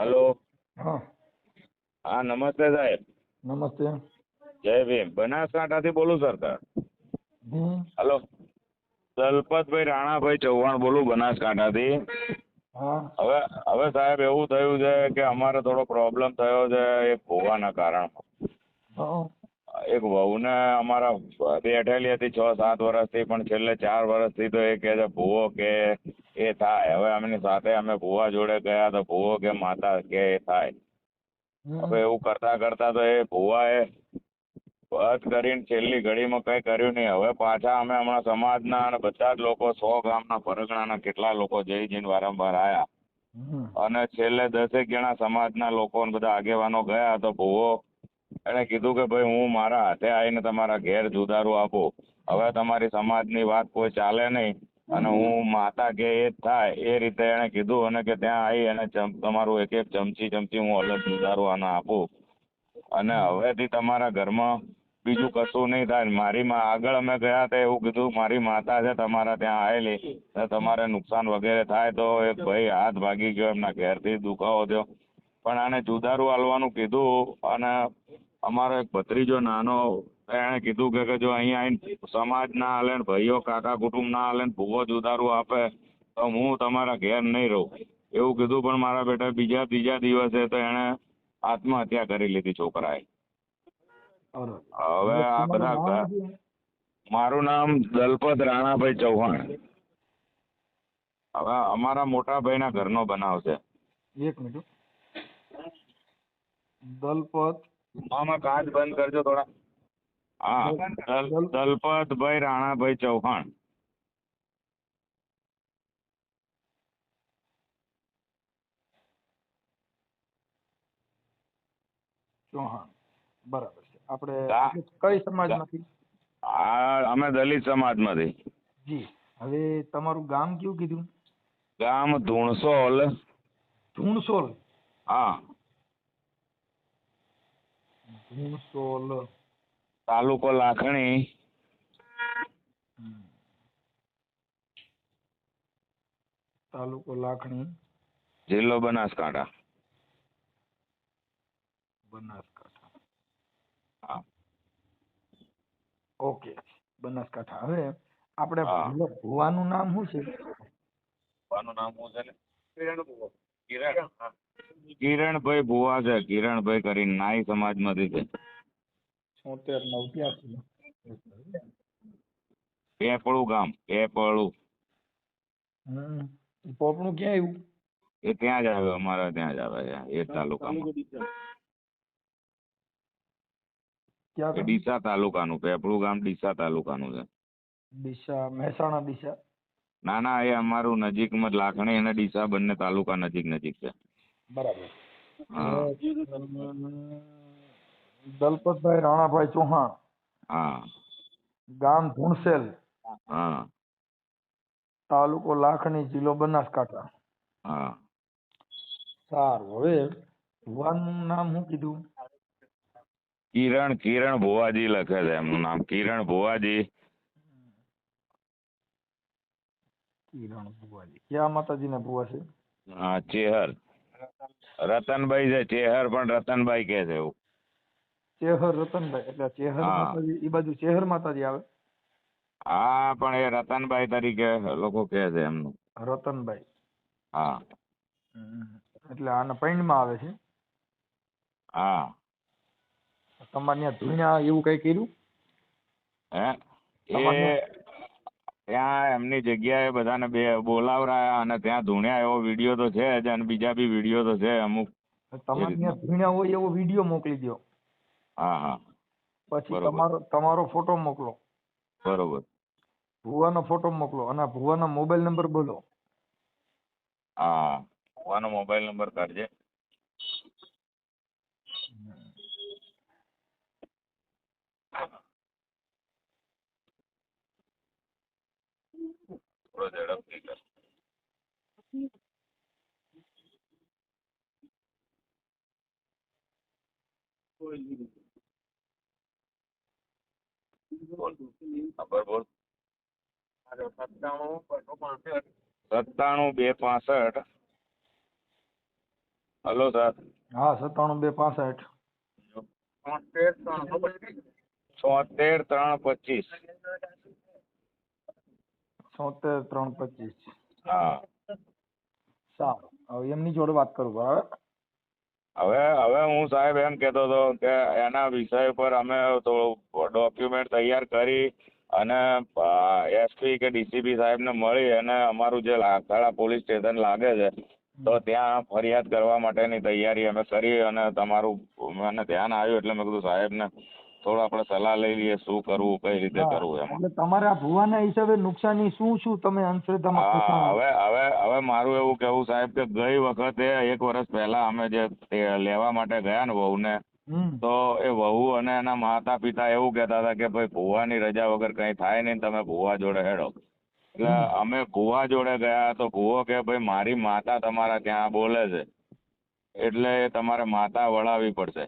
Hello. હા. હા નમસ્તે સાહેબ. નમસ્તે. જય ભીમ. બનાસકાંઠાથી બોલું સરકાર હમ. હલો. દલપતભાઈ રાણાભાઈ ચૌહાણ બોલું બનાસકાંઠાથી. થી હવે હવે સાહેબ એવું થયું છે કે અમારે થોડો પ્રોબ્લેમ થયો છે એ ભોવાના કારણમાં. હા. એક વહુને અમારા બેઠેલી હતી છ સાત વર્ષથી પણ છેલ્લે ચાર વર્ષથી તો એ કહે છે ભૂવો કે એ થાય. હવે એમની સાથે અમે ભૂવા જોડે ગયા તો ભૂવો કે માતા કે એ થાય. હવે એવું કરતા કરતા તો એ ભૂવાએ બસ કરીને છેલ્લી ઘડીમાં કઈ કર્યું નહીં. હવે પાછા અમે હમણાં સમાજના અને બધા જ લોકો સો ગામના પરગણાના કેટલા લોકો જઈ જઈને વારંવાર આયા. અને છેલ્લે દસેક જણા સમાજના લોકો બધા આગેવાનો ગયા તો ભૂવો એણે કીધું કે ભાઈ હું મારા હાથે આવીને તમારા ઘેર જુદારું આપું. હવે તમારી સમાજની વાત કોઈ ચાલે નહીં અને હું માતા કે એ થાય એ રીતે એણે કીધું અને કે ત્યાં આવી અને તમારું એક એક ચમચી ચમચી હું અલગ જુદારું આને આપું. અને હવેથી તમારા ઘરમાં બીજું કશું નહીં થાય. મારી માં આગળ અમે ગયા હતા એવું કીધું મારી માતા છે તમારા ત્યાં આવેલી તો તમારે નુકસાન વગેરે થાય તો એક ભાઈ હાથ ભાગી ગયો એમના ઘેરથી દુખાવો થયો. પણ આને જુદારું આલવાનું કીધું અને અમારો એક ભત્રીજો નાનો એણે કીધું કે જો અહીંયા આવીને સમાજ ના હાલે ને ભાઈઓ કાકા કુટુંબ ના હાલે ને ભૂવો જુદારું આપે તો હું તમારા ઘેર નહીં રહું. એવું કીધું પણ મારા બેટા બીજા ત્રીજા દિવસે તો એણે આત્મહત્યા કરી લીધી છોકરાએ. હવે આ બધા? મારું નામ દલપત રાણાભાઈ ચૌહાણ. હવે અમારા મોટા ભાઈના ઘરનો બનાવ છે. એક મિનિટ દલપત આમાં કાચ બંધ કરજો થોડા. હા દલપતભાઈ રાણાભાઈ ચૌહાણ. ચૌહાણ. બરાબર છે. આપણે કઈ સમાજમાંથી? આ અમે દલિત સમાજમાંથી. જી. હવે તમારું ગામ કયું કીધું? ગામ ધૂણસોલ. ધૂણસોલ? હા. ધૂણસોલ તાલુકો લાખણી. તાલુકો લાખણી. જિલ્લો બનાસકાંઠા. બનાસકાંઠા. હા. ઓકે બનાસકાંઠા. હવે આપણે ભુવાનું નામ શું છે? ભુવાનું નામ શું છે? કિરણભાઈ ભુવા છે. કિરણભાઈ કરીને નાઈ સમાજમાંથી છે. છોતેર નવ ત્યાંથી પેપળું ગામ પેપળું. પોપણું ક્યાં આવ્યું એ ત્યાં જ આવે અમારા ત્યાં જ આવે છે એ તાલુકામાં? ડીસા તાલુકાનું પેપળું ગામ ડીસા તાલુકાનું છે. ડીસા મહેસાણા દિશા ના ના એ અમારું નજીકમાં લાખણી અને ડીસા બંને તાલુકા નજીક નજીક છે. બરાબર. દલપતભાઈ રાણાભાઈ ચૌહાણ. હા. ગામ ધુણસેલ. હા. તાલુકો લાખણી જિલ્લો બનાસકાંઠા. હા. સારું હવે ભુવાનું નામ શું કીધું? કિરણ કિરણ ભુવાજી લખે છે એમનું નામ. કિરણ ભુવાજી. કિરણ ભુવાજી. ક્યાં માતાજીના ભુવા છે? હા ચેહર. રતનભાઈ છે ચેહર પણ રતનભાઈ કે છે એવું. ચેહર રતનભાઈ એટલે ચેહર માતાજી એ બાજુ ચેહર માતાજી આવે? હા પણ એ રતનભાઈ તરીકે લોકો કહે છે એમનું. રતનભાઈ. હા. એટલે આના પૈણમાં આવે છે? હા. તમારે ત્યાં ધૂણ્યા એવું કઈ કર્યું? હે? એ ત્યાં એમની જગ્યાએ બધાને બે બોલાવરાયા અને ત્યાં ધૂણ્યા એવો વીડિયો તો છે જ અને બીજા બી વીડિયો તો છે અમુક. તમારે ત્યાં ધૂણ્યા હોય એવો વીડિયો મોકલી દો હા હા. પછી. તમારો તમારો ફોટો મોકલો. બરોબર. ભુવાનો ફોટો મોકલો અને ભુવાનો મોબાઈલ નંબર બોલો. હા ભુવાનો મોબાઈલ નંબર કાઢજે. થોડો ઝડપથી કર નંબર બોલ સત્તાણું બે પાસઠ હલો સર હા સત્તાણું બે પાસઠ છોતેર ત્રણ પચીસ છોતેર ત્રણ પચીસ. હા. સારું. હવે એમની જોડે વાત કરું બરાબર? હવે હવે હું સાહેબ એમ કહેતો હતો કે એના વિષય પર અમે ડોક્યુમેન્ટ તૈયાર કરી અને એસપી કે ડીસીપી સાહેબને મળી અને અમારું જે લાખવાડા પોલીસ સ્ટેશન લાગે છે તો ત્યાં ફરિયાદ કરવા માટેની તૈયારી અમે કરી અને તમારું મને ધ્યાન આવ્યું એટલે મેં કીધું સાહેબને થોડું આપણે સલાહ લઈ લઈએ શું કરવું કઈ રીતે કરવું એમ. એટલે તમારા ભુવાના હિસાબે નુકસાની શું શું તમે અંશ્રદ્ધામાં હા હવે હવે હવે મારું એવું કેવું સાહેબ કે ગઈ વખતે એક વર્ષ પહેલા અમે જે લેવા માટે ગયા ને વહુને તો એ વહુ અને એના માતા પિતા એવું કહેતા હતા કે ભાઈ ભુવાની રજા વગર કઈ થાય નહીં તમે ભુવા જોડે હેડો. એટલે અમે ભુવા જોડે ગયા તો ભુવો કે ભાઈ મારી માતા તમારા ત્યાં બોલે છે એટલે તમારે માતા વળાવવી પડશે.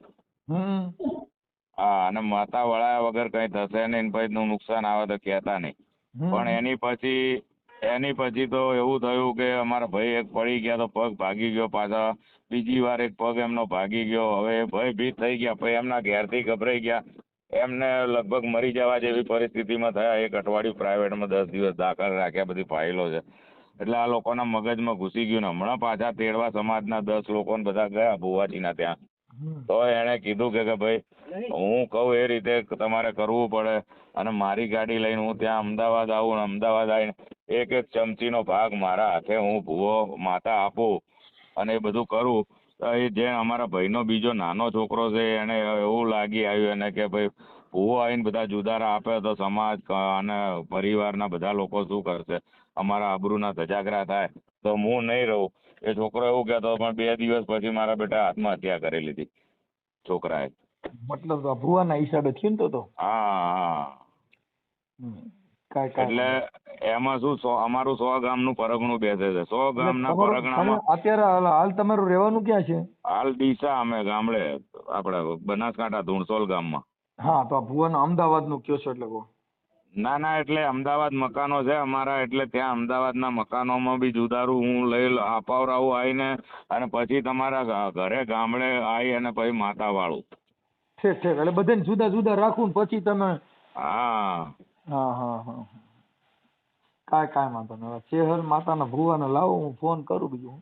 હા અને માતા વળાયા વગર કઈ થશે નહીં પછી નું નુકસાન આવે તો કહેતા નહીં. પણ એની પછી એની પછી તો એવું થયું કે અમારા ભાઈ એક પડી ગયા તો પગ ભાગી ગયો પાછા. બીજી વાર એક પગ એમનો ભાગી ગયો. હવે એ ભયભીત થઈ ગયા પછી એમના ઘેરથી ગભરાઈ ગયા. એમને લગભગ મરી જવા જેવી પરિસ્થિતિમાં થયા. એક અઠવાડિયું પ્રાઇવેટમાં દસ દિવસ દાખલ રાખ્યા બધી ફાઇલો છે. એટલે આ લોકોના મગજમાં ઘૂસી ગયું ને હમણાં પાછા તેડવા સમાજના દસ લોકોને બધા ગયા ભુવાજીના ત્યાં. તો એણે કીધું કે કે ભાઈ હું કહું એ રીતે તમારે કરવું પડે અને મારી ગાડી લઈને હું ત્યાં અમદાવાદ આવું ને અમદાવાદ આવીને એક એક ચમચીનો ભાગ મારા હાથે હું ભૂવો માતા આપું અને એ બધું કરું. તો એ જે અમારા ભાઈનો બીજો નાનો છોકરો છે એને એવું લાગી આવ્યું એને કે ભાઈ ભૂવો આવીને બધા જુદારા આપે તો સમાજ અને પરિવારના બધા લોકો શું કરશે? અમારા આબરૂના ધજાગરા થાય. તો હું નહીં રહું. એ છોકરો એવું કહેતો પણ બે દિવસ પછી મારા બેટા આત્મહત્યા કરી લીધી. છોકરાએ. મતલબ ભુવાના હિસાબે થયું તો તો? હા હા. એટલે એમાં શું સો અમારું સો ગામનું પરગણું બેસે છે. સો ગામના પરગણામાં અત્યારે હાલ તમારું રહેવાનું ક્યાં છે? હાલ ડીસા અમે ગામડે આપણે બનાસકાંઠા ધુણસોલ ગામમાં. હા તો આ અમદાવાદ અમદાવાદનું કયો છો એટલે કહો. ના ના એટલે અમદાવાદ મકાનો છે અમારા એટલે ત્યાં અમદાવાદના મકાનોમાં બી જુદારું હું લઈ અપાવરાવું આવીને અને પછી તમારા ઘરે ગામડે આવી અને પછી માતા વાળું ઠીક ઠીક એટલે બધાને જુદા જુદા રાખું ને પછી તમે હા. હા હા હા કાંઈ કાંઈ વાંધો નહીં. હવે માતાના ભુવાને લાવો હું ફોન કરું બીજું.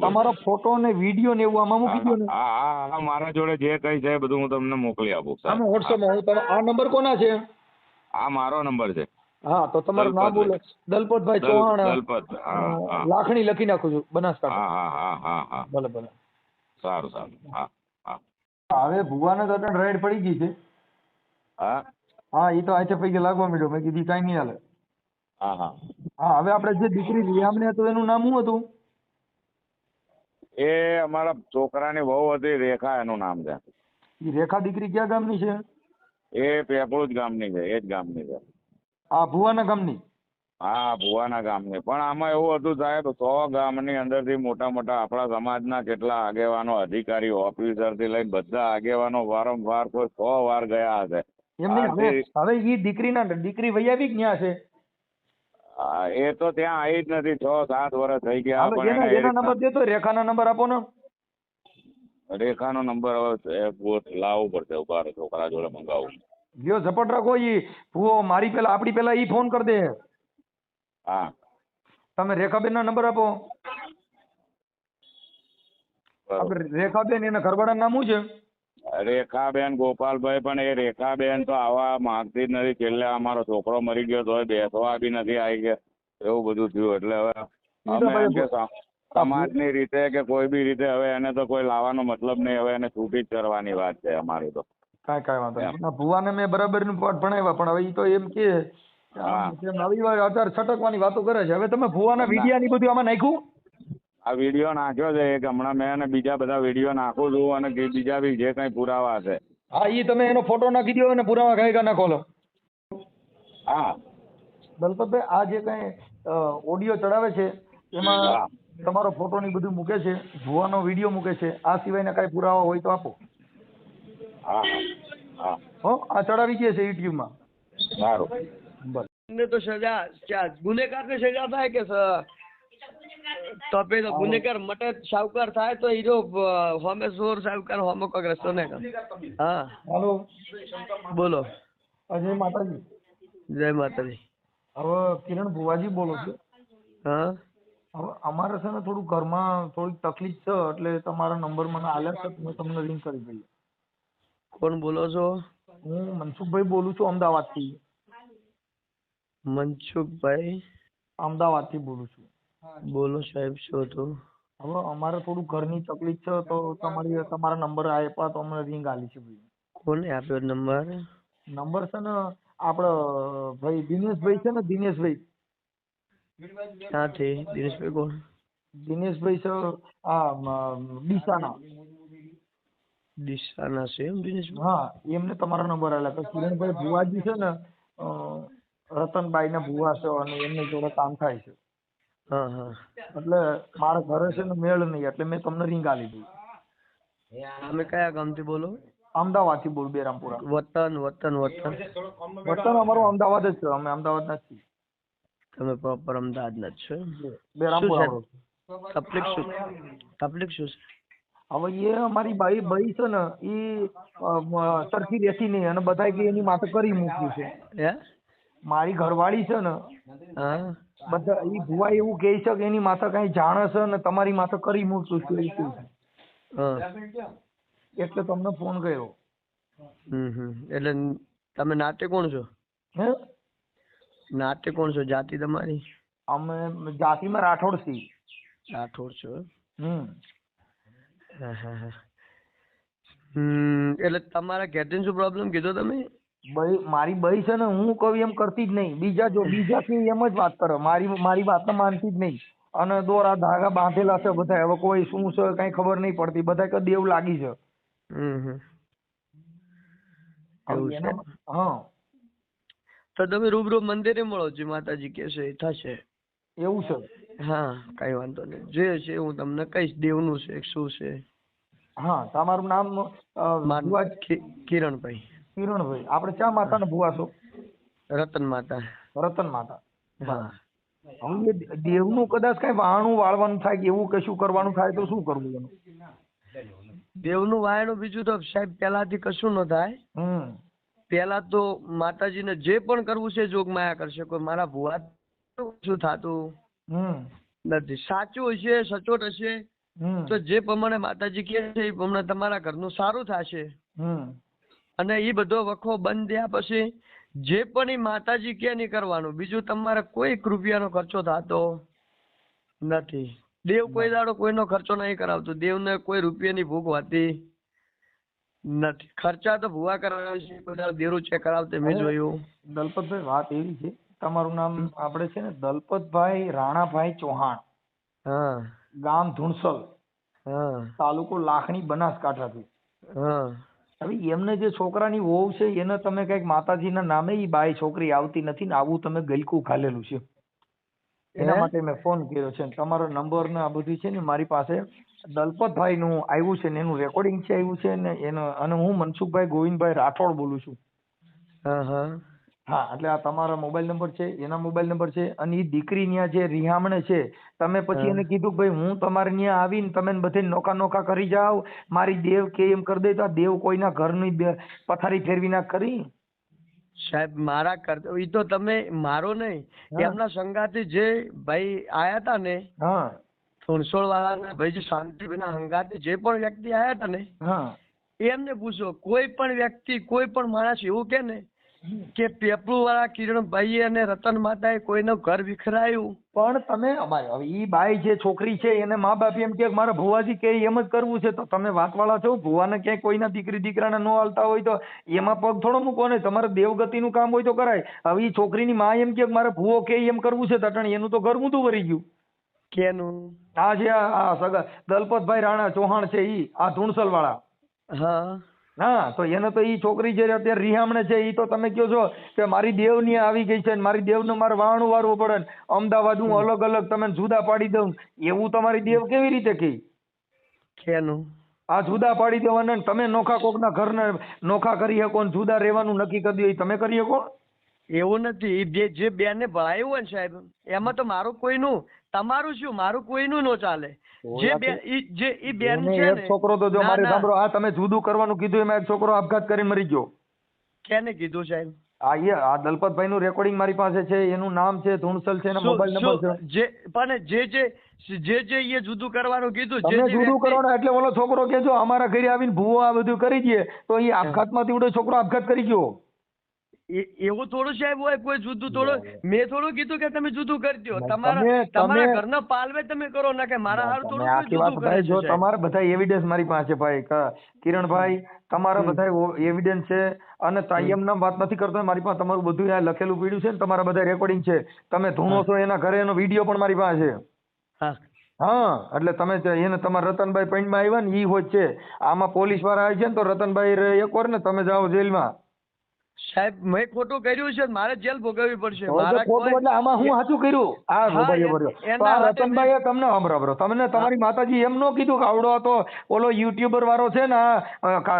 તમારો ફોટો ને વીડિયો ને એવું આમાં મૂકી દો ને. હા મારા જોડે જે કઈ છે બધું હું તમને મોકલી આપું. આમાં વોટ્સઅપમાં હું તમે આ નંબર કોના છે? આ મારો નંબર છે. હા તો તમારું નામ બોલો. દલપતભાઈ ચૌહાણ દલપત લાખણી લખી નાખું છું બનાસકાંઠા. હા હા હા હા ભલે ભલે. સારું સારું. હા હા. હવે ભુવાને તો અત્યારે રાઈડ પડી ગઈ છે. હા? હા એ તો આચે પૈકી લાગવા માંડ્યો. મેં કીધી કાંઈ નહીં હાલે. હા હા. હા હવે આપણે જે દીકરી રિયામને હતું એનું નામ શું હતું? એ અમારા છોકરાની વહુ હતી રેખા એનું નામ છે. એ રેખા દીકરી ક્યાં ગામની છે? એ પેપળું જ ગામની છે એ જ ગામની છે. આ ભુવાના ગામની? હા ભુવાના ગામની. પણ આમાં એવું હતું સાહેબ સો ગામની અંદરથી મોટા મોટા આપણા સમાજના કેટલા આગેવાનો અધિકારી ઓફિસરથી લઈને બધા આગેવાનો વારંવાર કોઈ સો વાર ગયા હશે. હવે એ દીકરીના દીકરી વૈયાવી ક્યાં છે? એ તો ત્યાં આવી જ નથી છ સાત વર્ષ થઈ ગયા પણ એના નંબર દેતો રેખાના નંબર આપો ને. રેખાનો નંબર હવે લાવવો પડશે ઊભા છોકરા જોડે મંગાવું. લ્યો ઝપટ રાખો ઈ. ભુવો મારી પેલા આપણી પેલા ઈ ફોન કરી દે. હા. તમે રેખાબેન ના નંબર આપો. આપણે રેખાબેન એના ઘરવાળા નામ શું છે? રેખાબેન ગોપાલભાઈ પણ એ રેખાબેન તો આવા માંગતી જ નથી. છેલ્લે અમારો છોકરો મરી ગયો તો બેસવા બી નથી આવી ગયા. એવું બધું થયું. એટલે હવે સમાજ સમાજની રીતે કે કોઈ બી રીતે હવે એને તો કોઈ લાવવાનો મતલબ નહીં. હવે એને છૂટી જ કરવાની વાત છે અમારી તો. કાંઈ કાંઈ વાંધો. નહીં. ના, ભુવાને મેં બરાબરનું પાઠ ભણાવ્યા પણ હવે એ તો એમ કે આવી વાર અત્યારે છટકવાની વાતો કરે છે. હવે તમે ભુવાના વિડિયા ની બધું આમાં નાખ્યું? આ વીડિયો નાખ્યો છે એક. હમણાં મેં અને બીજા બધા વીડિયો નાખું છું અને બીજા બી જે કંઈ પુરાવા છે. હા એ તમે એનો ફોટો નાખી દો અને પુરાવા કઈ કઈ નાખો લો. હા. દલપતભાઈ આ જે કઈ ઓડિયો ચડાવે છે એમાં તમારો ફોટો ની બધું મૂકે છે ભુવાનો વીડિયો મૂકે છે આ સિવાયના કઈ પુરાવા હોય તો આપો. હો આ ચડાવી દે છે યુટ્યુબમાં? સારું બસ. ને તો સજા ગુનેગારને સજા થાય કે તપે તો ગુનેગાર મટે સાવકાર થાય તો હીરો હોમે સોર સાવકાર હોમો કોંગ્રેસ તો ને હા. હેલો. બોલો. અજય માતાજી. જય માતાજી. હવે કિરણ ભુવાજી બોલો છો. હા. હવે અમારે છે ને થોડું ઘરમાં થોડીક તકલીફ છે એટલે તમારા નંબર મને આલ્યા છે મેં તમને રિંગ કરી દઈએ કોણ બોલો છો? હું મનસુખભાઈ બોલું છું અમદાવાદથી. મનસુખભાઈ? અમદાવાદથી બોલું છું. બોલો સાહેબ શું હતું? હવે અમારે થોડું ઘરની તકલીફ છે તો તમારી તમારા નંબર આપ્યા તો અમને રિંગ આલી છે ભાઈ. કોને આપ્યો નંબર? નંબર છે ને આપડે ભાઈ દિનેશભાઈ છે ને દિનેશભાઈ. ક્યાંથી? દિનેશભાઈ કોણ? દિનેશભાઈ છે આ ડીસાના. દિશાના છે એમ દિનેશભાઈ હા એમને તમારો નંબર આપ્યો. તો કિરણભાઈ ભુવાજી છે ને અ, રતનબાઈના ભુવા છે અને એમની જોડે કામ થાય છે. હા હા. એટલે મારા ઘરે છે ને મેળ નહીં એટલે મેં તમને રિંગ આલી દીધી. તમે કયા ગામથી બોલો? અમદાવાદથી બોલ બેરામપુરા. વતન વતન વતન. વતન અમારું અમદાવાદ જ છે અમે અમદાવાદ ના છીએ. તમે પ્રોપર અમદાવાદના જ છો? બેરામપુરા. તકલીફ શું? તકલીફ શું છે? હવે એ અમારી બાઈ બાઈ છે ને એ સરખી રહેતી નહીં અને બધાય કે એની માથે કરી મૂક્યું છે. મારી ઘરવાળી છે ને બધા એ ભુવા એવું કહે છે કે એની માથે કઈ જાણે છે ને તમારી માથે કરી મૂક્યું છે એટલે તમને ફોન કર્યો. એટલે તમે નાતે કોણ છો? હે? નાતે કોણ છો? જાતિ તમારી? અમે જાતિમાં રાઠોડ છીએ રાઠોડ છો. હમ. એટલે તમારા ઘેરથી શું પ્રોબ્લેમ કીધો તમે? બઈ મારી બઈ છે ને હું કહું એમ કરતી જ નહીં. બીજા જો બીજા કે એમ જ વાત કરે. મારી મારી વાત માનતી જ નહીં. અને દોરા ધાગા બાંધેલા છે બધા. હવે કોઈ શું છે કઈ ખબર નહીં પડતી. બધા કે દેવ લાગી છે. હા. તો તમે રૂબરૂ મંદિરે મળો છો માતાજી કે છે? થશે. એવું છે. હા કઈ વાંધો નહીં. જે છે હું તમને કહીશ દેવનું છે શું છે? હા તમારું નામ ભુવા કિરણભાઈ. કિરણભાઈ. આપણે ચા માતાના ભુવા છો? રતન માતા. રતન માતા. હા. હવે દેવનું કદાચ કઈ વાણું વાળવાનું થાય કે એવું કશું કરવાનું થાય તો શું કરવું એનું? દેવનું વાયણું બીજું તો સાહેબ પહેલાથી કશું ન થાય. હમ. પહેલા તો માતાજીને જે પણ કરવું છે જોગ માયા કરશે. કોઈ મારા ભુવા શું થાતું? નથી. સાચું હશે સચોટ હશે તો જે પ્રમાણે માતાજી કહે છે એ પ્રમાણે તમારા ઘરનું સારું થશે. અને એ બધો વખો બંધ થયા પછી જે પણ એ માતાજી કે નહીં કરવાનું. બીજું તમારે કોઈ રૂપિયાનો ખર્ચો થતો નથી. દેવ કોઈ દાડો કોઈનો ખર્ચો નહીં કરાવતો. દેવને કોઈ રૂપિયાની ભૂખ હોતી નથી. ખર્ચા તો ભૂવા કરાવે છે. બધા દેરું ચેક કરાવતે મેં જોયું. દલપતભાઈ વાત એવી છે તમારું નામ આપણે છે ને દલપતભાઈ રાણાભાઈ ચૌહાણ. હા. ગામ ધુણસલ. હા. તાલુકો લાખણી બનાસકાંઠાથી. હા. હવે એમને જે છોકરાની વહુ છે એને તમે કંઈક માતાજીના નામે ઈ બાઈ છોકરી આવતી નથી ને આવું તમે ગલકું ખાલેલું છે. એના માટે મેં ફોન કર્યો છે તમારો નંબર ને આ બધું છે ને મારી પાસે દલપતભાઈ નું આવ્યું છે ને એનું રેકોર્ડિંગ છે આવ્યું છે ને એનો અને હું મનસુખભાઈ ગોવિંદભાઈ રાઠોડ બોલું છું. હા હા. હા એટલે આ તમારા મોબાઈલ નંબર છે એના મોબાઈલ નંબર છે અને એ દીકરી ન્યા જે રિહામણે છે તમે પછી એને કીધું ભાઈ હું તમારે ન્યા આવીને તમે બધે નોકા નોકા કરી જાઓ મારી દેવ કે એમ કરી દે તો આ દેવ કોઈના ઘરની પથારી ફેરવી ના કરી? સાહેબ મારા કરતા ઈ તો તમે મારો નહીં. એમના સંગાથી જે ભાઈ આયા હતા ને હા. થોણસોળ વાળાના ભાઈ જે શાંતિભાઈના હંગાથી જે પણ વ્યક્તિ આયા હતા ને હા. એમને પૂછો કોઈ પણ વ્યક્તિ કોઈ પણ માણસ એવું કે ને કે પેપલું વાળા કિરણભાઈ અને રતન માતાએ કોઈનું ઘર વિખરાયું? પણ તમે અમારે હવે ઈ બાઈ જે છોકરી છે એને મા બાપ એમ કે મારા ભુવાજી કે એમ જ કરવું છે. તો તમે વાતવાળા છો? ભુવાને ક્યાંય કોઈના દીકરી દીકરાને ન હાલતા હોય તો એમાં પગ થોડો મૂકો ને? તમારે દેવગતિનું કામ હોય તો કરાય. હવે ઈ છોકરીની મા એમ કે મારે ભુવો કે એમ કરવું છે તટણ એનું તો ઘર મૂતું ભરી ગયું. કેનું? આ જે આ સગા દલપતભાઈ રાણા ચૌહાણ છે ઈ આ ધુણસલ વાળા હા. હા તો એને તો એ છોકરી જે અત્યારે રિહામણે છે એ તો તમે કહો છો કે મારી દેવની આવી ગઈ છે ને મારી દેવનું મારે વાણું વારવું પડે ને અમદાવાદ હું અલગ અલગ તમે જુદા પાડી દઉં એવું તમારી દેવ કેવી રીતે કહી? કેનું આ જુદા પાડી દેવાના તમે નોખા કોકના ઘરને નોખા કરી શકો ને જુદા રહેવાનું નક્કી કરી દો તમે કરી શકો? એવું નથી જે જે બેને ભણાવ્યું હોય ને સાહેબ એમાં તો મારું કોઈનું તમારું શું? મારું કોઈનું નો ચાલે. જે બે જે ઈ બેન છે ને છોકરો તો જો મારી સાંભળો આ તમે જુદું કરવાનું કીધું એમાં એક છોકરો આપઘાત કરીને મરી ગયો. કેને કીધું સાહેબ? આ એ આ દલપતભાઈ નું રેકોર્ડિંગ મારી પાસે છે એનું નામ છે ધૂણસલ છે એનો મોબાઈલ નંબર છે. જે પણ જે જે જે જે એ જુદું કરવાનું કીધું જે જુદું કરવાનું એટલે ઓલો છોકરો કે જો અમારા ઘરે આવીને ભૂવો આ બધું કરી દે તો એ આપઘાતમાંથી ઉડે છોકરો આપઘાત કરી ગયો. એવું થોડું સાહેબ હોય કોઈ જુદું થોડું. મેં થોડું કીધું કે તમે જુદું કરજો તમે- તમારા તમારા ઘરના પાલવે તમે કરો ના કે મારા હારું થોડું કોઈ જુદું કરે ભાઈ જો. તમારા બધા એવિડન્સ મારી પાસે ભાઈ. કિરણભાઈ તમારા બધા એવિડન્સ છે અને તાયમ નામ વાત નથી કરતો મારી પાસે તમારું બધું આ લખેલું પીડ્યું છે ને તમારા બધા રેકોર્ડિંગ છે. તમે ધૂણો છો એના ઘરે એનો વીડિયો પણ મારી પાસે. હા. હા એટલે તમે એને તમારા રતનભાઈ પૈણમાં આવ્યા ને એ હોય છે. આમાં પોલીસવાળા આવે છે ને તો રતનભાઈ એક વાર ને તમે જાઓ જેલમાં. સાહેબ મેં ખોટું કર્યું છે મારે જેલ ભોગવવી પડશે. ખોટું એટલે આમાં હું સાચું કર્યું? આ ભાઈ આ માટે તમને સાંભળો. તમને તમારી માતાજી એમ ન કીધું કે આવડો હતો ઓલો યુટ્યુબર વાળો છે ને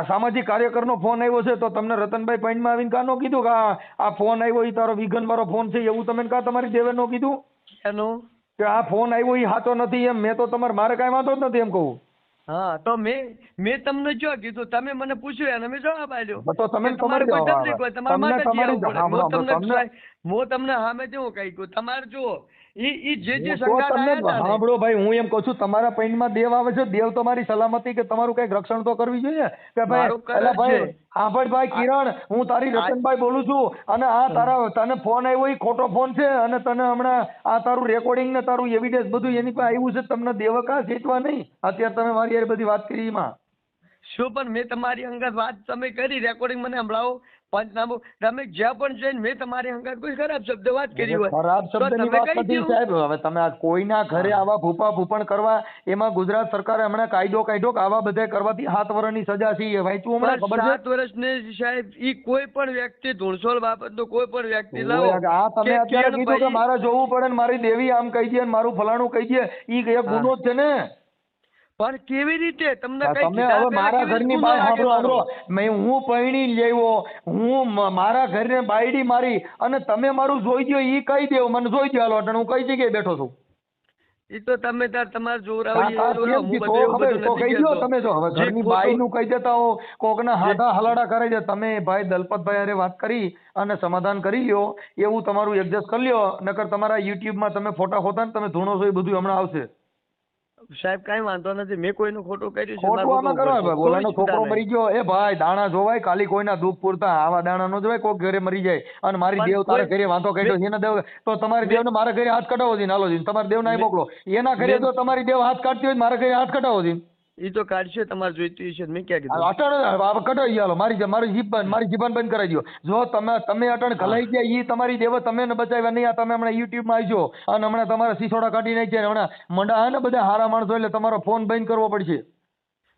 સામાજિક કાર્યકરનો ફોન આવ્યો છે તો તમને રતનભાઈ પોઈન્ટમાં આવીને કા ન કીધું કે આ ફોન આવ્યો એ તારો વિઘન વાળો ફોન છે એવું તમે કા તમારી દેવે ન કીધું? એનું? કે આ ફોન આવ્યો એ સાચો નથી એમ મેં તો તમારે મારે કાંઈ વાંધો જ નથી એમ કહું. હા તો મેં મેં તમને જો કીધું? તમે મને પૂછ્યું અને મેં જવાબ આપ્યો. તો તમે તમારે કોઈ તકલીફ હોય તમારે તમને હું તમને સામે હું તમને સામેથી હું કહી. ગયું તમારે જુઓ ઈ જે જે સાંભળો ભાઈ હું એમ કહું છું તમારા પૈણમાં દેવ આવે છે દેવ તમારી સલામતી કે તમારું કંઈક રક્ષણ તો કરવી જોઈએ? કે ભાઈ ભાઈ સાંભળ ભાઈ કિરણ હું તારી રતનભાઈ બોલું છું અને આ તારા તને ફોન આવ્યો એ ખોટો ફોન છે અને તને હમણાં આ તારું રેકોર્ડિંગ ને તારું એવિડન્સ બધું એની પાસે આવ્યું છે તમને દેવકા જીતવા નહીં? અત્યારે તમે મારી યાર બધી વાત કરી એમાં. શું પણ મેં તમારી અંગત વાત તમે કરી રેકોર્ડિંગ મને સંભળાવો પંચનામું તમે જ્યાં પણ જઈને મેં તમારી અંગત કોઈ ખરાબ શબ્દ વાત કરી હોય ખરાબ શબ્દની વાત નથી સાહેબ. હવે તમે કોઈના ઘરે આવા ભૂપા ભૂપણ કરવા એમાં ગુજરાત સરકારે હમણાં કાયદો કાઢ્યો કે આવા બધા કરવાથી સાત વર્ષની સજા છે એ વાંચ્યું હમણાં ખબર છે? સાત વર્ષની સાહેબ ઈ કોઈ પણ વ્યક્તિ ધૂળસોલ બાબતનો કોઈ પણ વ્યક્તિ લાવો આ તમે અત્યારે કીધું કે મારે જોવું પડે ને મારી દેવી આમ કહી દે ને મારું ફલાણું કહી દે ઈ ગુનો જ છે ને? પણ કેવી રીતે? તમને તમે હવે મારા ઘરની સાંભળો સાંભળો. મેં હું પૈણી લેવો હું મારા ઘરને બાયડી મારી અને તમે મારું જોઈ ગયો એ કહી દેવો મને જોઈ દ્યો હાલો અટાણે હું કઈ જગ્યાએ બેઠો છું? એ તો તમે તાર તમારે જોર આ આવી તાર કેમ કી? તો ખબર તો કહી દ્યો તમે જો હવે ઘરની બાઈનું કહી દેતા હો કોકના હાથા હલાડા કરી દે તમે ભાઈ દલપતભાઈ અરે વાત કરી અને સમાધાન કરી લ્યો એવું તમારું એડજસ્ટ કરી લ્યો નકર તમારા યુટ્યુબમાં તમે ફોટા હોતા ને તમે ધૂણો છો એ બધું હમણાં આવશે. સાહેબ કઈ વાંધો નથી. મેં કોઈનું ખોટું કર્યું છે ખોટું આમાં કરો બોલાનો છોકરો મરી ગયો. એ ભાઈ દાણા જોવાય કાલી કોઈના દુઃખ પૂરતા. આવા દાણા નો જોવાય કોઈ ઘરે મરી જાય. અને મારી દેવ તારા ઘરે વાંધો કર્યો છે એના દેવ તો તમારી દેવને મારા ઘરે હાથ કટાવો છે નાલો છે તમારા દેવને અહીં મોકલો. એના ઘરે જો તમારી દેવ હાથ કાઢતી હોય મારા ઘરે હાથ કટાવો છે. ઈ તો કાઢશે, તમારે જોઈતું હશે, મેં ક્યાં કીધું? અટણ કઢાવી ગયા મારી મારી જીભ મારી જીભાન બંધ કરાવી દો જો તમે તમે અટણ ખલાઈ ગયા, ઈ તમારી દેવ તમે ને બચાવ્યા નહીં, આ તમે હમણાં યુટ્યુબમાં આવજો અને હમણાં તમારા સિસોડા કાઢી નાખ્યા હમણાં મંડા, હે ને બધા હારા માણસો, એટલે તમારો ફોન બંધ કરવો પડશે.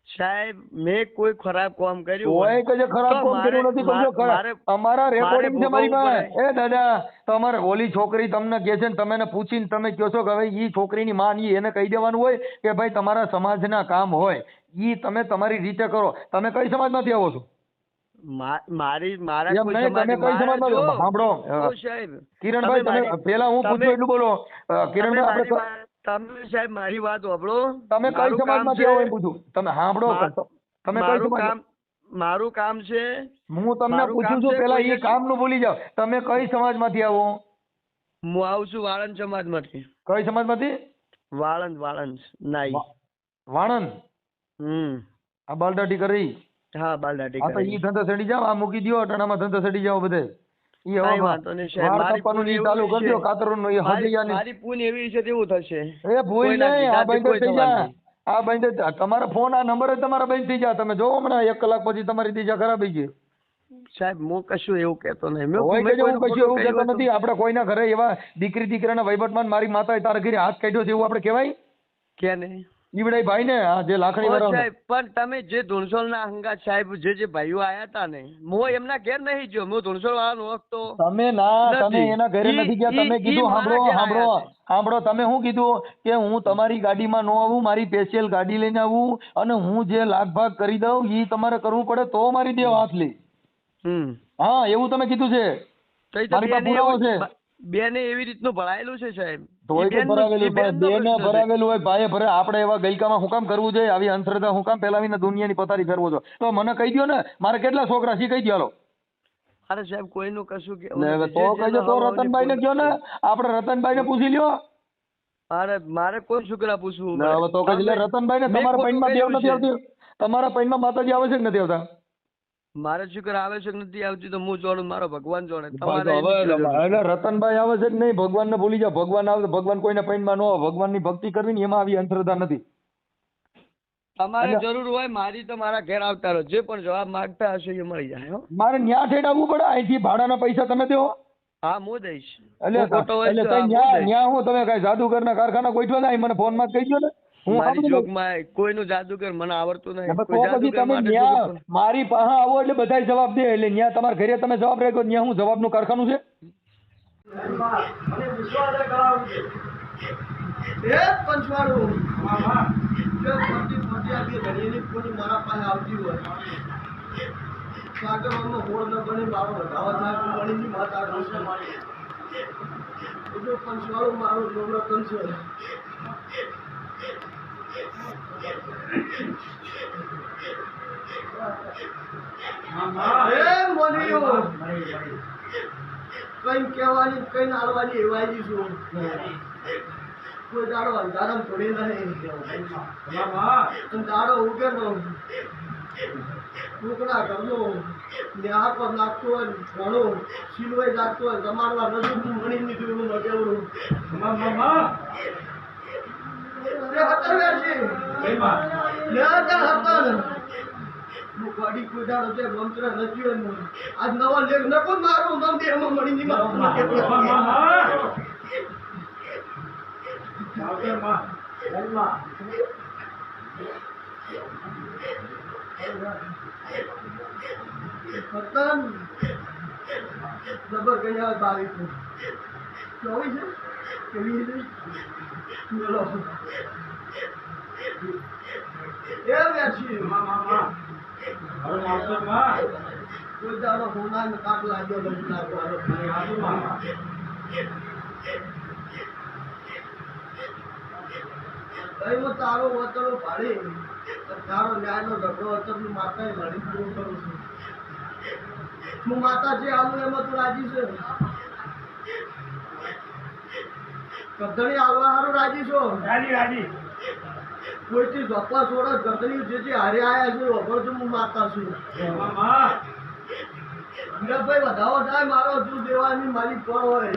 સાહેબ મેં કોઈ ખરાબ કામ કર્યું હોય. કે જે ખરાબ કામ કર્યું નથી મારે- કરજો ખરા- અમારા રેકોર્ડિંગ છે મારી પાસે. એ દાદા તમારે ઓલી છોકરી તમને કહે છે ને તમે પૂછીને તમે કહો છો કે હવે ઈ છોકરીની માં ઈ એને કહી દેવાનું હોય કે ભાઈ તમારા સમાજના કામ હોય. ઈ તમે તમારી રીતે કરો. તમે કઈ સમાજમાંથી આવો છો? મારી મારા કોઈ સમાજમાં સાંભળો, કિરણભાઈ તમે પેલા હું પૂછું એટલું બોલો. કિરણભાઈ આપણે તમે સાહેબ મારી વાત સાંભળો તમે કઈ સમાજ કામ આવો એમ પૂછું. તમે સાંભળો તમે કઈ સમાજ કામ મારું કામ છે હું તમને પૂછું છું પેલા એ કામનું ભૂલી જાવ તમે કઈ સમાજમાંથી આવો? હું આવું છું વાળંદ સમાજમાંથી. કઈ સમાજમાંથી? વાળંદ વાળંદ નાઈ. વાળંદ વાણંદ? હમ. આ બાલદાટી કરી. હા બાલદાટી હા તો ઈ ધંધો સડી જાવ આ મૂકી દો અટાણામાં ધંધો સડી જાવ બધે. જા. જ- તમારા ફોન આ નંબર તમારા બંધ થઈ જાય તમે જોવો હમણાં એક કલાક પછી તમારી દીજા ખરાબ ગઈ સાહેબ હું કશું એવું કેતો નહીં. મેં કશું એવું કેતો નથી. આપણે કોઈના ઘરે એવા દીકરી દીકરાના વહીવટમાં મારી માતાએ તારા ઘરે હાથ કાઢ્યો છે એવું આપણે કહેવાય? કે નહીં ઈવડાઈ ભાઈ ને આ જે લાખણી વાળો પણ તમે જે ધુણસોલ ના હંગા સાહેબ જે જે ભાઈઓ આયા હતા ને હું એમના ઘેર નહીં ગયો હું ધુણસોલ વાળાનો ઓળખતો તમે ના તમે એના ઘરે નથી ગયા. તમે કીધું સાંભળો સાંભળો સાંભળો તમે શું કીધું કે હું તમારી ગાડીમાં નો આવું મારી સ્પેશિયલ ગાડી લઈને આવું અને હું જે લાગભાગ કરી દઉં એ તમારે કરવું પડે તો મારી દેવ હાથ લે. હમ. હા એવું તમે કીધું છે. તો તો બેને એવું. મા- બેને રીતનું ભણાયેલું છે સાહેબ. તોય કે ભરાવેલું પણ બેને ભરાવેલું હોય ભાઈએ ભરે આપણે એવા ગલકામાં હું કામ કરવું જોઈએ? આવી અંધશ્રદ્ધા હું કામ ફેલાવીને દુનિયાની પથારી ફેરવો છો. તો મને કહી દો ને મારે કેટલા છોકરા છે કહી દ્યો હાલો. અરે સાહેબ કોઈનું કશું કે ને તો કહેજો તો રતનભાઈ ને કયો ને. આપણે રતનભાઈ ને પૂછી લ્યો. મારે મારે કોઈ છોકરા પૂછવું ને હવે તો કહેજો રતનભાઈ ને તમારા પૈણમાં દેવ નથી આવતી. તમારા પૈણમાં માતાજી આવે છે કે નથી આવતા? મારે શિખર આવે છે કે નથી આવતી તો હું જોડું મારો ભગવાન જોડે. એટલે રતનભાઈ આવે છે કે નહીં? ભગવાન ને ભૂલી જાઓ. ભગવાન આવે ભગવાન ભગવાન પૈન પૈણમાં ન આવે. ભગવાનની ભક્તિ કરવી ને એમાં આવી અંધશ્રદ્ધા નથી. તમારે જરૂર હોય મારી તો મારા ઘેર આવતા રહો. જે પણ જવાબ માંગતા હશે એ મળી જાય મારે ન્યા ઠેડાવવું પડે? અહીંથી ભાડાના પૈસા તમે દેવો હા હું દઈશ. એટલે ન્યા. ન્યા હું તમે કઈ જાદુગરના કારખાના ગોઠવા જાય મને ફોનમાં જ કહી દો ને. મારી. જોગમાં કોઈનું જાદુગર મને આવડતું નહીં. મારી પાસે આવો એટલે બધા જવાબ દે. એટલે ન્યા તમારા ઘરે તમે જવાબ રાખ્યો ન્યા હું જવાબનું કારખાનું છે? મારા કઈ કહેવાની કઈ નાળવાની એવાય છું કોઈ દાડો અંધારામ થોડી નહીં અને દાડો ઉગેલો. ટુકડા ઘરનો ન્યાહ પર નાખતો હોય ઘણો સિલવાઈ નાખતો હોય જમાડવા નજર હું મણી નીકળ્યું અરે વેરજી. આજ નવા લેખ નકો મારું નામ દે એમાં મણી ની મારું પતન જબર ગયા બાવીસનું? એ ને લાગવાનો એમાં તારો વતરો ભાડી તારો ન્યાયનો ઝઘડો વતરનું માતાએ લડી પૂરું કરું છું હું માતા જે, આવું એમાં તું રાજી છે? ગધડી આવવા સારું રાજી. છો કોઈથી ધપ્પા છોડા ગધડી જે જે હારે આયા છે વગર તો હું માતા છું હીરાભાઈ વધાવો થાય મારો તું દેવાની મારી પર હોય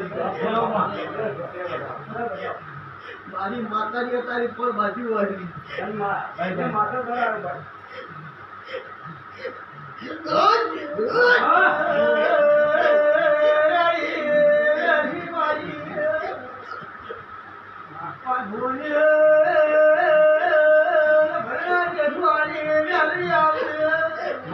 મારી માતાની તારી પર બાજુ હોય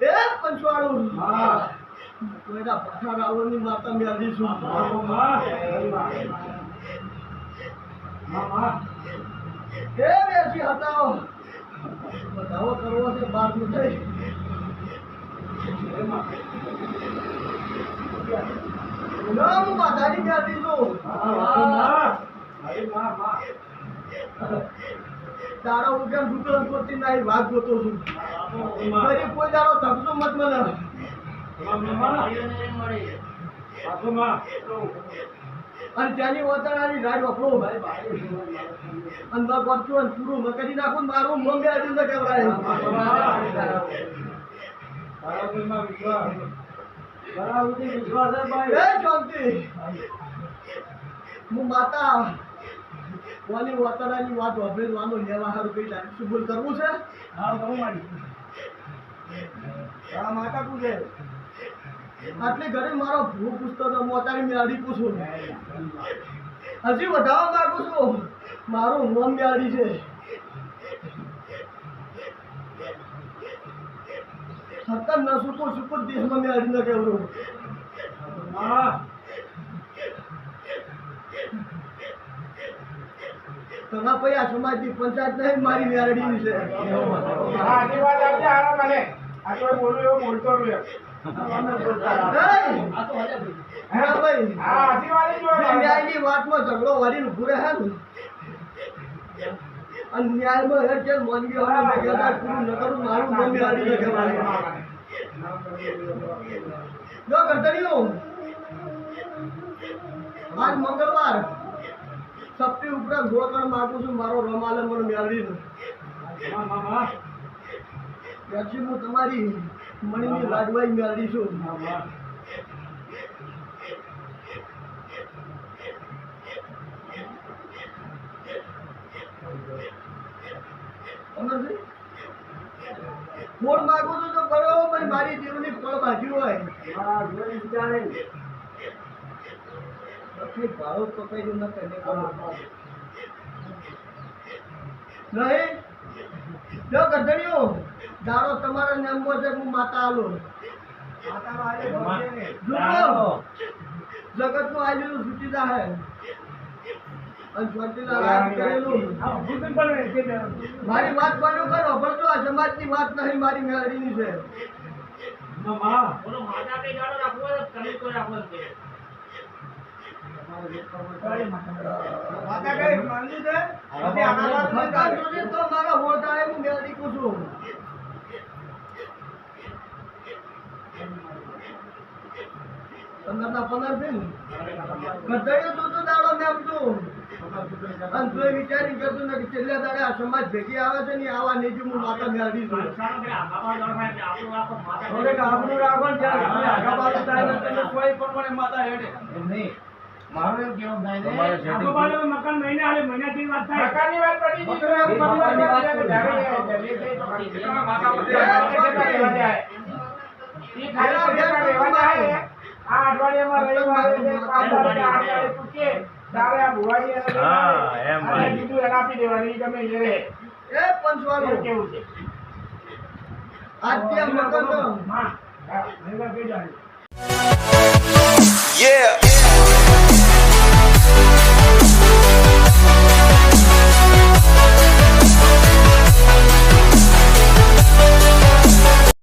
એ પંચવાળું. કોઈના પઠાણ આવવાની માતા મેળવી છું. એ બેસી હટાવો. બધાઓ કરવો છે બારનું થઈ ના માતાની મેળવી છું તારા ઉગમ દુકાન કરતી નહીં વાઘ જોતો છું. ગરીબ કોઈ દાડો ધબજો મત મને. અને ત્યાંની વતરાની રાડ વપરો અને ન કરતું અને પૂરું કરી નાખું મારું મોં બે આજે કહેવાય શાંતિ. હું માતા. કોની વાતરાની વાત વાપરવાનો લેવા હારું કઈ લાગે શું ભૂલ કરવું છે? હા કરવું મારી. હા માતા પૂછે આટલી ઘરે મારો ભૂ પૂછતો તો હું અત્યારે મેળી પૂછું. હજી વધારવા માંગુ છું. મારું મન મેળી છે. સત્તર ન સુકો સુકો દેહમાં મેળી ન કેવડું હા. ઘણા પછી આ સમાજની પંચાયત નહીં મારી મેળડીની છે. આશીર્વાદ આપજે હારા મને. બોલું એવું બોલતો રહ્યો. વાતમાં ઝઘડો રહે ને અને ન્યાયમાં મોનગી પૂરું ન કરું મારું જો ગરદડીઓ આજ મંગળવાર સપ્તી ઉપરાંત ગોળ કરવા માંગુ છું મારો રમાલે મને મેળવી પછી હું તમારી મણીની લાડવાઈ મેળવી છું? મોડ માંગુ છું તો કરો મારી જીવની ફળ ભાજી હોય. પછી ભાવ પકડ્યું ન કરીને કરો. નહીં? જો ગધડીઓ દાડો તમારા નામમાં છે હું માતા આલો. જગતનું. આયેલું છૂટી જાહે. મારી વાત માન્યો કરો ભરતો આ સમાજની વાત નહીં મારી મેળવી છે. વિચારી કરતું ને કે છેલ્લા દાડે આ સમાજ ભેગી આવે છે ને આવા નીચે હું માતા મેળવી આપણું રાખો કોઈ પણ માતા હેડે. મારું એમ કેવું થાય છે. મકાન મહિને હાલે મહિનાથી વાત થાય મકાનની વાત પડી ગઈ. મકાનની વાત પડી ગઈ. જ્યારે જલ્દી થઈ માતા પોતે કેટલા રહેવા જાય? ઈ ખાલી રહેવા જાય? આ અઠવાડિયામાં રવિવારે આ ભુવાજી એને આપી દેવાની, ગમે એ રહે. એ પંચવાળો કેવું છે આજથી આ મકાન તો હા, જાય?